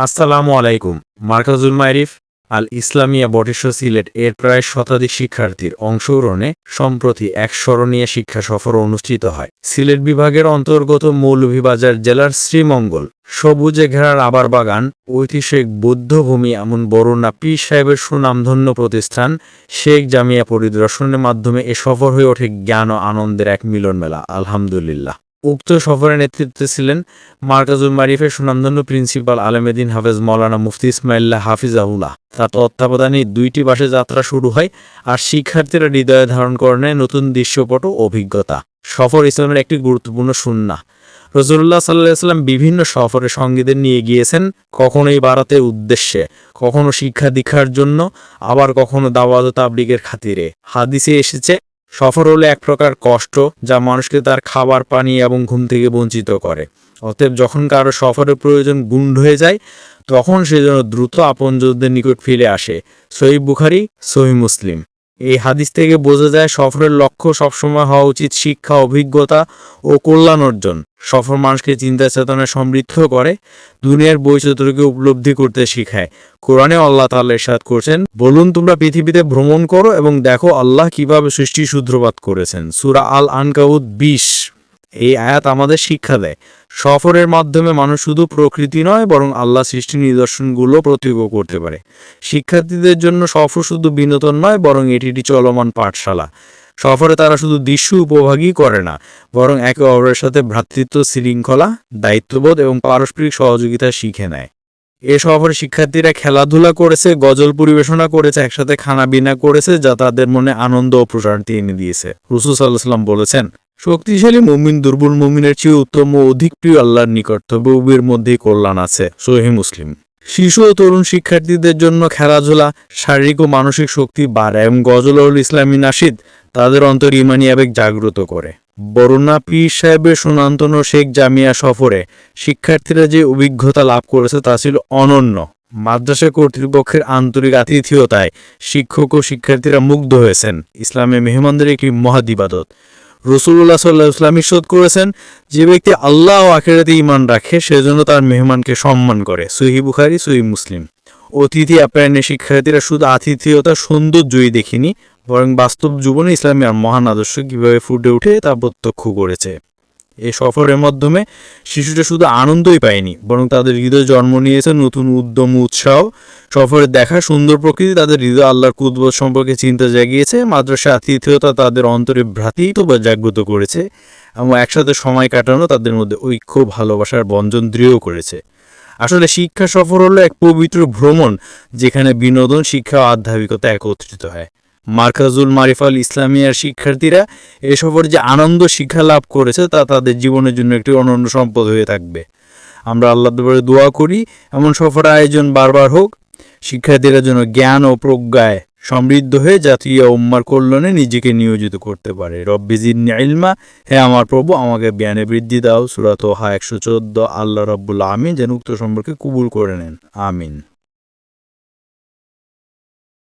আসসালামু আলাইকুম, মার্কাজুল মাইরিফ, আল ইসলামিয়া বটেশ্বর সিলেট এর প্রায় শতাধিক শিক্ষার্থীর অংশগ্রহণে সম্প্রতি এক স্মরণীয় শিক্ষা সফর অনুষ্ঠিত হয়। সিলেট বিভাগের অন্তর্গত মৌলভীবাজার জেলার শ্রীমঙ্গল, সবুজে ঘেরার আবার বাগান, ঐতিহাসিক বৌদ্ধভূমি এমন বরুণা পি সাহেবের সুনামধন্য প্রতিষ্ঠান শেখ জামিয়া পরিদর্শনের মাধ্যমে এ সফর হয়ে ওঠে জ্ঞান ও আনন্দের এক মিলন মেলা আলহামদুলিল্লাহ। উক্ত সফরে নেতৃত্বে ছিলেন মার্কাজুল মারিফের সুনামধন্য প্রিন্সিপাল আলমেদিন হাফেজ মৌলানা মুফতি ইসমাইল্লাহ হাফিজাহুল্লাহ। তার তত্ত্বাবধানে দুইটি বাসে যাত্রা শুরু হয় আর শিক্ষার্থীরা হৃদয়ে ধারণ করে নেয় নতুন দৃশ্যপট ও অভিজ্ঞতা। সফর ইসলামের একটি গুরুত্বপূর্ণ সুন্না রসুল্লাহ সাল্লাহ সাল্লাম বিভিন্ন সফরে সঙ্গীদের নিয়ে গিয়েছেন কখনো এই বারাতের উদ্দেশ্যে, কখনো শিক্ষা দীক্ষার জন্য, আবার কখনো দাওয়াত তাবলিগের খাতিরে। হাদিসে এসেছে সফর হলো এক প্রকার কষ্ট যা মানুষকে তার খাবার, পানি এবং ঘুম থেকে বঞ্চিত করে। অতএব যখন কারও সফরের প্রয়োজন গুণ্ড হয়ে যায়, তখন সে যেন দ্রুত আপনজনদের নিকট ফিরে আসে। সহি বুখারি সহি মুসলিম। এই হাদিস থেকে বোঝা যায় সফরের লক্ষ্য সবসময় হওয়া উচিত শিক্ষা, অভিজ্ঞতা ও কল্যাণ অর্জন। সফর মানুষকে চিন্তা চেতনা সমৃদ্ধ করে, দুনিয়ার বৈচিত্র্যকে উপলব্ধি করতে শিখায়। কোরআনে আল্লাহ তাআলা ইরশাদ করছেন, বলুন তোমরা পৃথিবীতে ভ্রমণ করো এবং দেখো আল্লাহ কীভাবে সৃষ্টি সূত্রপাত করেছেন। সুরা আল আনকাউদ বিশ, এই আয়াত আমাদের শিক্ষা দেয়। সফরের মাধ্যমে মানুষ শুধু প্রকৃতি নয়, বরং আল্লাহ সৃষ্টি নিদর্শনগুলো প্রত্যক্ষ করতে পারে। শিক্ষার্থীদের জন্য সফর শুধু বিনোদন নয়, বরং এটি একটি চলমান পাঠশালা। সফরে তারা শুধু দৃশ্য উপভোগই করে না, বরং একে অপরের সাথে ভ্রাতৃত্ব, শৃঙ্খলা, দায়িত্ববোধ এবং পারস্পরিক সহযোগিতা শিখে নেয়। এ সফরে শিক্ষার্থীরা খেলাধুলা করেছে, গজল পরিবেশনা করেছে, একসাথে খানা বিনা করেছে, যা তাদের মনে আনন্দ ও প্রশান্তি এনে দিয়েছে। রসুল সাল্লাহ সাল্লাম বলেছেন শক্তিশালী মুমিন, দুর্বল মুমিনের চেয়ে উত্তম ও অধিক প্রিয় আল্লাহর নিকট তবে মধ্যেই কল্যাণ আছে, সহি মুসলিম। শিশু ও তরুণ শিক্ষার্থীদের জন্য খেলাধুলা, শারীরিক ও মানসিক শক্তি বাড়ায় এবং গজলউল ইসলামী নাসিদ তাদের অন্তর ইমানি আবেগ জাগ্রত করে। বরুণা পীর সাহেবের সুনান্তন শেখ জামিয়া সফরে শিক্ষার্থীরা যে অভিজ্ঞতা লাভ করেছে তা ছিল অনন্য। মাদ্রাসা কর্তৃপক্ষের আন্তরিক আতিথিয়তায় শিক্ষক ও শিক্ষার্থীরা মুগ্ধ হয়েছেন। ইসলামে মেহমানদের একটি মহাদিবাদত রসুল্লাহ সাল্লাহ ইসলাম ইস্যত করেছেন যে ব্যক্তি আল্লাহ ও আখেরাতে ইমান রাখে, সেজন্য তার মেহমানকে সম্মান করে। সহি বুখারি, সহি মুসলিম। অতিথি, আপ্যায়নের শিক্ষার্থীরা শুধু আতিথেয়তার সৌন্দর্যই দেখিনি, বরং বাস্তব জীবনে ইসলামী আর মহান আদর্শ কীভাবে ফুটে উঠে তা প্রত্যক্ষ করেছে। এই সফরের মাধ্যমে শিশুটা শুধু আনন্দই পায়নি, বরং তাদের হৃদয় জন্ম নিয়েছে নতুন উদ্যম, উৎসাহ। সফরে দেখা সুন্দর প্রকৃতি, তাদের হৃদয় আল্লাহর কুদবোধ সম্পর্কে চিন্তা জাগিয়েছে। মাদ্রাসা আতিথেয়তা তাদের অন্তরে ভ্রাতৃত্ব বা জাগ্রত করেছে এবং একসাথে সময় কাটানো তাদের মধ্যে ঐক্য, ভালোবাসার বন্ধন দৃঢ় করেছে। আসলে শিক্ষা সফর হলো এক পবিত্র ভ্রমণ, যেখানে বিনোদন, শিক্ষা ও আধ্যাত্মিকতা একত্রিত হয়। মার্কাজুল মারিফাল ইসলামিয়ার শিক্ষার্থীরা এ সফর যে আনন্দ শিক্ষা লাভ করেছে তা তাদের জীবনের জন্য একটি অনন্য সম্পদ হয়ে থাকবে। আমরা আল্লাহ দরবারে দোয়া করি, এমন সফর আয়োজন বারবার হোক, শিক্ষার্থীরা যেন জ্ঞান ও প্রজ্ঞায় সমৃদ্ধ হয়ে জাতীয় উম্মার কল্যাণে নিজেকে নিয়োজিত করতে পারে। রব্বিজিন ইলমা, হে আমার প্রভু, আমাকে জ্ঞানে বৃদ্ধি দাও। সুরাত হা একশো চোদ্দ, আল্লাহ রব্বুল আমিন যেন উক্ত সম্পর্কে কবুল করে নেন। আমিন।